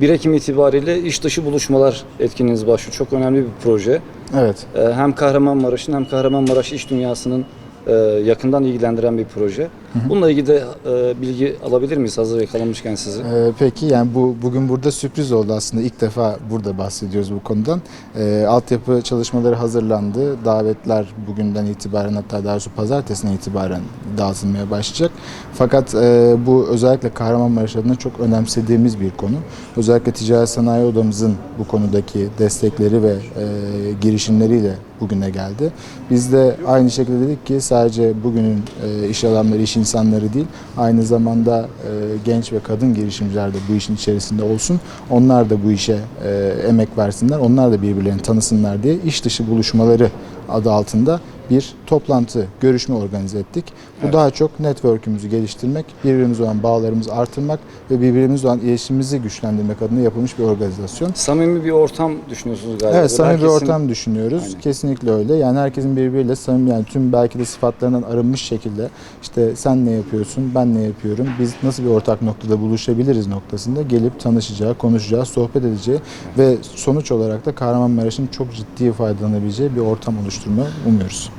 1 Ekim itibariyle iş dışı buluşmalar etkinliğiniz başlıyor. Çok önemli bir proje. Evet. Ee, Hem Kahramanmaraş'ın hem Kahramanmaraş iş dünyasının e, yakından ilgilendiren bir proje. Bununla ilgili de e, bilgi alabilir miyiz hazır yakalamışken sizi? Ee, peki yani bu bugün burada sürpriz oldu aslında ilk defa burada bahsediyoruz bu konudan. Ee, altyapı çalışmaları hazırlandı. Davetler bugünden itibaren hatta daha doğrusu pazartesine itibaren dağıtılmaya başlayacak. Fakat e, bu özellikle Kahramanmaraş adına çok önemsediğimiz bir konu. Özellikle Ticaret Sanayi Odamızın bu konudaki destekleri ve e, girişimleriyle bugüne geldi. Biz de aynı şekilde dedik ki sadece bugünün e, iş adamları, iş insanları değil, aynı zamanda e, genç ve kadın girişimciler de bu işin içerisinde olsun. Onlar da bu işe e, emek versinler, onlar da birbirlerini tanısınlar diye iş dışı buluşmaları adı altında bir toplantı, görüşme organize ettik. Bu Evet. daha çok network'ümüzü geliştirmek, birbirimizle olan bağlarımızı artırmak ve birbirimizle olan iletişimimizi güçlendirmek adına yapılmış bir organizasyon. Samimi bir ortam düşünüyorsunuz galiba. Evet, samimi bir Herkesin- ortam düşünüyoruz. Aynen. Kesinlikle öyle. Yani herkesin birbiriyle samimi yani tüm belki de sıfatlarından arınmış şekilde işte sen ne yapıyorsun, ben ne yapıyorum, biz nasıl bir ortak noktada buluşabiliriz noktasında gelip tanışacağı, konuşacağı, sohbet edeceği ve sonuç olarak da Kahramanmaraş'ın çok ciddi faydalanabileceği bir ortam oluşturmayı umuyoruz.